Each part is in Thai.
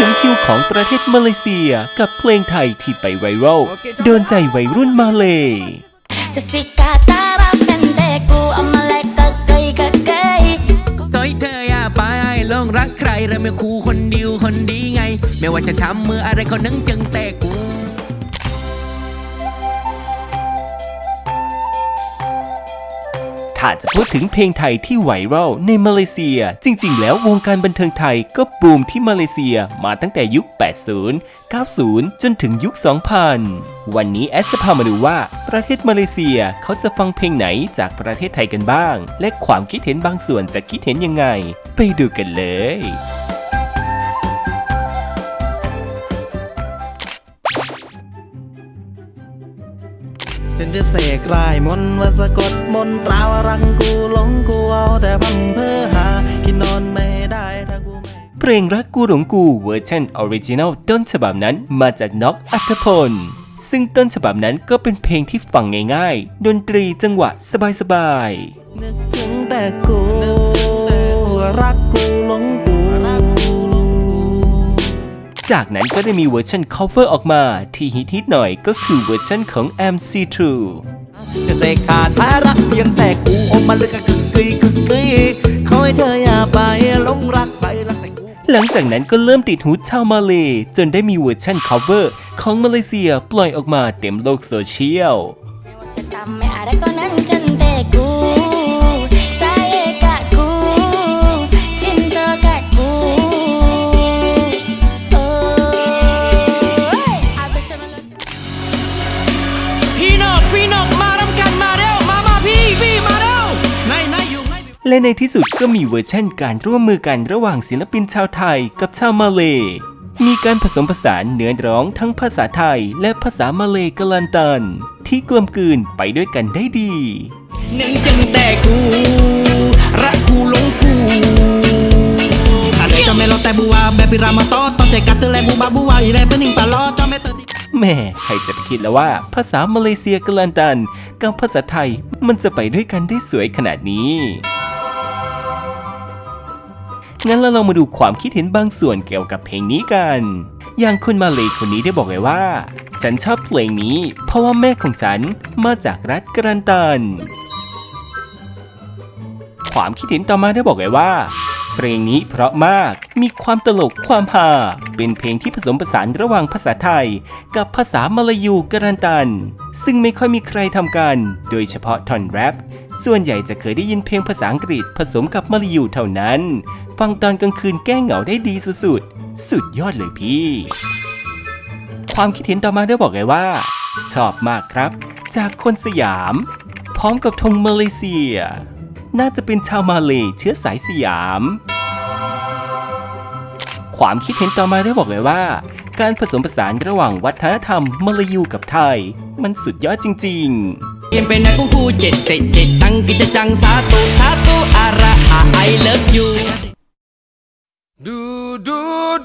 ถึงคิวของประเทศมาเลเซียกับเพลงไทยที่ไปไวรัลโดนใจวัยรุ่นมาเลย Jessica Tara Penteku Amaleka Kei Kekei ก็ให้เธออย่าไปหลงรักใครเราไม่คู่คนเดียวคนดีไง ไม่ว่าจะทำมืออะไรก็นึงจึงแต่กู ถ้าจะพูดถึงเพลงไทยที่ไวรัลในมาเลเซีย จริง ๆ แล้ววงการบันเทิงไทยก็บูมที่มาเลเซียมาตั้งแต่ยุค 80 90 จนถึงยุค 2000 วันนี้แอดจะพามาดูว่าประเทศมาเลเซียเขาจะฟังเพลงไหนจากประเทศไทยกันบ้าง และความคิดเห็นบางส่วนจะคิดเห็นยังไง ไปดูกันเลย เป็นจะเสกลายมนต์ว่าสะกดมนตราวารังกูหลงกูเอาแต่พังเพอหา กินนอนไม่ได้ถ้ากูไม่ เพลงรักกูหลงกูเวอร์ชันออริจินัลต้นฉบับนั้นมาจากน็อกอัธพล ซึ่งต้นฉบับนั้นก็เป็นเพลงที่ฟังง่ายๆ ดนตรีจังหวะสบายๆ นึกถึงแต่กู รักกูหลงกูรักกูหลงกู จากนั้นก็ได้มีเวอร์ชัน cover ออกมาที่ฮิตๆหน่อยก็คือเวอร์ชันของ MC True จะเสกขาดพารักเพียงแต่กูอมมันลึกกะกึกกึยกึกกึยขอให้เธออย่าไปหลงรักใครรักแต่กูหลังจากนั้นก็เริ่มติดหูชาวมาเลจนได้มีเวอร์ชัน cover ของมาเลเซียปล่อยออกมาเต็มโลกโซเชียล และในที่สุดก็มีเวอร์ชั่นการร่วมมือกันระหว่างศิลปินชาวไทยกับชาวมาเล มีการผสมผสานเนื้อร้องทั้งภาษาไทยและภาษามาเลกลันตัน ที่กลมกลืนไปด้วยกันได้ดีนึงจึงแต่กูรักกูหลงกู Ada jom melo teh buah baby rama to to cek kate lebu babu wa ire bening palo jom itu แม่ใครจะไปคิดแล้วว่าภาษามาเลเซียกลันตัน กับภาษาไทยมันจะไปด้วยกันได้สวยขนาดนี้ งั้นเราลองมาดูความคิดเห็นบางส่วนเกี่ยวกับเพลงนี้กัน อย่างคุณมาเลยคนนี้ได้บอกไว้ว่า ฉันชอบเพลงนี้ เพราะว่าแม่ของฉันมาจากรัฐกรันตัน ความคิดเห็นต่อมาได้บอกไว้ว่า เพลงนี้เพราะมากมีความตลกความฮาเป็นเพลงที่ผสมผสานระหว่างภาษาไทย กับภาษามลายูการันตัน ซึ่งไม่ค่อยมีใครทำกัน โดยเฉพาะท่อนแรปส่วนใหญ่จะเคยได้ยินเพลงภาษาอังกฤษผสมกับมลายูเท่านั้น ฟังตอนกลางคืนแก้เหงาได้ดีสุดๆ สุดยอดเลยพี่ ความคิดเห็นต่อมาได้บอกไงว่า ชอบมากครับ จากคนสยาม พร้อมกับธงมาเลเซีย น่าจะเป็นชาวมาเลเชื้อสายสยาม ความคิดเห็นต่อมาได้บอกเลยว่า การผสมผสานระหว่างวัฒนธรรมมาลายูกับไทย มันสุดยอดจริง ๆเรียนเป็นนักกูกูเจ็ดเจ็ดเจ็ดตั้งกิจจังสาตุสาตุอาระหะ I love you ดูดู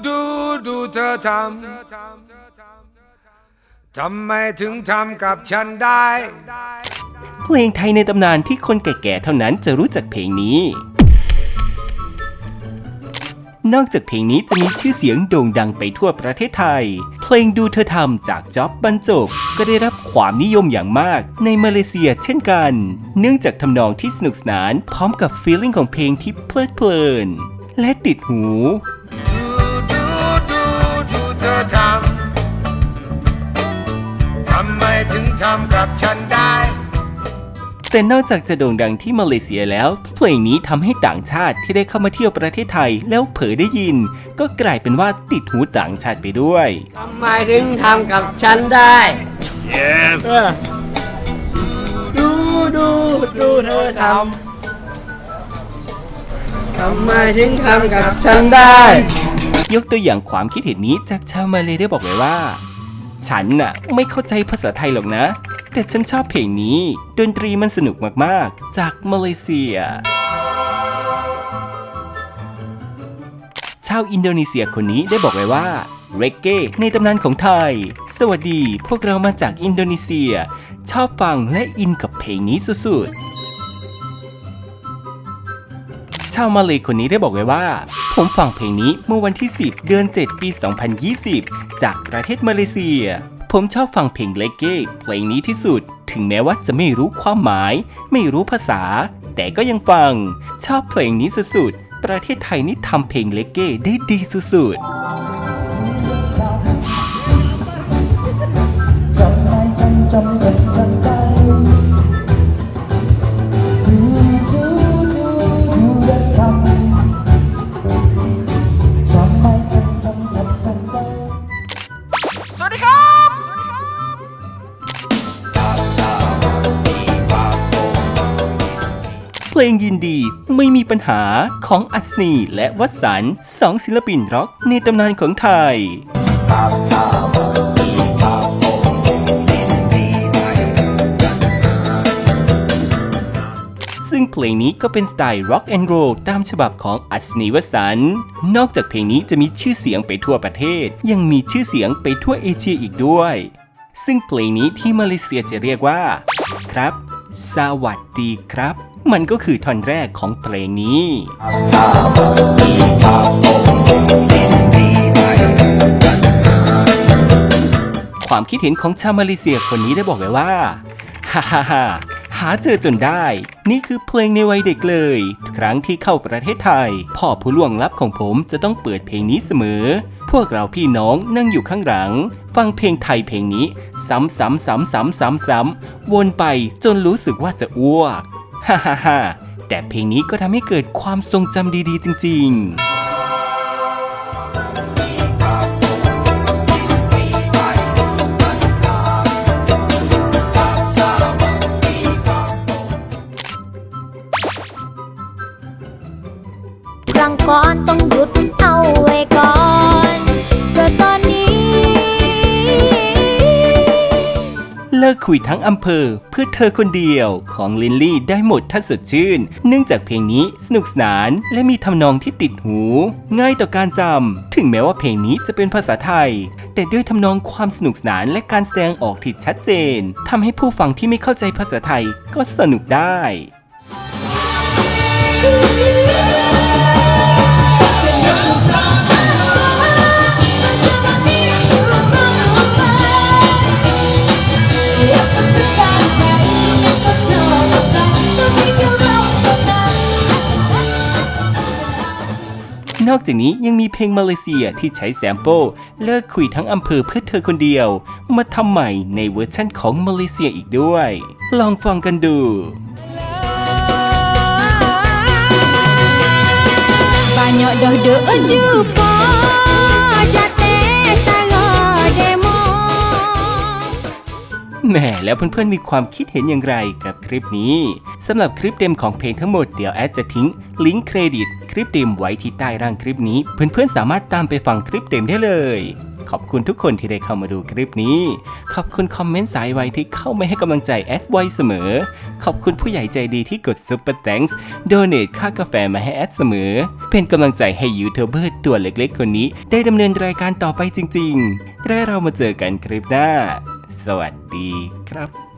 ดูดูเธอทำทำไมถึงทำกับฉันได้ เพลงไทยในตำนานที่คนแก่ๆเท่านั้นจะรู้จักเพลงนี้ นอกจากเพลงนี้จะมีชื่อเสียงโด่งดังไปทั่วประเทศไทย เพลงดูเธอทำจากจ๊อบบรรจบก็ได้รับความนิยมอย่างมากในมาเลเซียเช่นกัน เนื่องจากทำนองที่สนุกสนานพร้อมกับฟีลลิ่งของเพลงที่เพลิดเพลิน และติดหูดูดูดูเธอทำทำไมถึงทำกับฉันได้ แต่นอกจากจะโด่งดังที่มาเลเซียแล้ว เพลงนี้ทำให้ต่างชาติที่ได้เข้ามาเที่ยวประเทศไทยแล้วเผยได้ยิน ก็กลายเป็นว่าติดหูต่างชาติไปด้วยทำไมถึงทำกับฉันได้ yes ดูดูดูเธอทำทำไมถึงทำกับฉันได้ ยกตัวอย่างความคิดเห็นนี้จากชาวมาเลได้บอกไว้ว่า ฉันน่ะไม่เข้าใจภาษาไทยหรอกนะ แต่ฉันชอบเพลงนี้ ดนตรีมันสนุกมากๆ จากมาเลเซีย ชาวอินโดนีเซียคนนี้ได้บอกไว้ว่าเรกเก้ในตำนานของไทย สวัสดี พวกเรามาจากอินโดนีเซีย ชอบฟังและอินกับเพลงนี้สุดๆ ชาวมาเลยคนนี้ได้บอกไว้ว่า ผมฟังเพลงนี้เมื่อวันที่ 10 เดือน 7 ปี 2020 จากประเทศมาเลเซีย ผมชอบฟังเพลงเลเก้เพลงนี้ที่สุด ถึงแม้ว่าจะไม่รู้ความหมาย ไม่รู้ภาษา แต่ก็ยังฟัง ชอบเพลงนี้สุดๆ ประเทศไทยนี่ทำเพลงเลเก้ได้ดีสุดๆ เพลงยินดีไม่มีปัญหาของอัศนีและวัดสันต์สองศิลปินร็อกในตำนานของไทย ซึ่งเพลงนี้ก็เป็นสไตล์ Rock and Roll ตามฉบับของอัศนีวสันต์นอกจากเพลงนี้จะมีชื่อเสียงไปทั่วประเทศ ยังมีชื่อเสียงไปทั่วเอเชียอีกด้วย ซึ่งเพลงนี้ที่มาเลเซียจะเรียกว่า ครับ สวัสดีครับ มันก็คือท่อนแรกของเพลงนี้ความคิดเห็นของชาวมาเลเซียคนนี้ได้บอกไว้ว่า ฮ่าฮ่าฮ่าหาเจอจนได้ นี่คือเพลงในวัยเด็กเลย ครั้งที่เข้าประเทศไทย พ่อผู้ล่วงลับของผมจะต้องเปิดเพลงนี้เสมอ พวกเราพี่น้องนั่งอยู่ข้างหลัง ฟังเพลงไทยเพลงนี้ ซ้ำซ้ำซ้ำซ้ำซ้ำซ้ำวนไปจนรู้สึกว่าจะอ้วกฮ่าฮ่าฮ่าแต่เพลงนี้ก็ทำให้เกิดความทรงจำดีๆ จริง ๆ ก่อนต้องหยุดเอาไว้ก่อนเพราะตอนนี้ เลิกคุยทั้งอำเภอเพื่อเธอคนเดียวของลินลี่ได้หมดถ้าสดชื่น เนื่องจากเพลงนี้สนุกสนานและมีทำนองที่ติดหู ง่ายต่อการจำ ถึงแม้ว่าเพลงนี้จะเป็นภาษาไทย แต่ด้วยทำนองความสนุกสนานและการแสดงออกที่ชัดเจนทำให้ผู้ฟังที่ไม่เข้าใจภาษาไทยก็สนุกได้ นอกจากนี้ยังมีเพลงมาเลเซียที่ใช้แซมโปเลิกคุยทั้งอำเภอเพื่อเธอคนเดียว มาทำใหม่ในเวอร์ชั่นของมาเลเซียอีกด้วย ลองฟังกันดู Banyak dah de ajub แหมแล้วเพื่อนๆมีความคิดเห็นอย่างไรกับคลิปนี้สำหรับคลิปเต็มของเพลงทั้งหมดเดี๋ยวแอดจะทิ้งลิงก์เครดิต คลิปเต็มไว้ที่ใต้ร่างคลิปนี้ เพื่อนๆสามารถตามไปฟังคลิปเต็มได้เลย ขอบคุณทุกคนที่ได้เข้ามาดูคลิปนี้ ขอบคุณคอมเมนต์สายไวที่เข้ามาให้กำลังใจแอดไวเสมอ ขอบคุณผู้ใหญ่ใจดีที่กด Super Thanks โดเน a ค่ากาแฟมาให้แอดเสมอ เป็นกำลังใจให้ยูทูบเบอร์ตัวเล็กๆ คนนี้ ได้ดำเนินรายการต่อไปจริงๆ และเรามาเจอกันคลิปหน้า สวัสดีครับ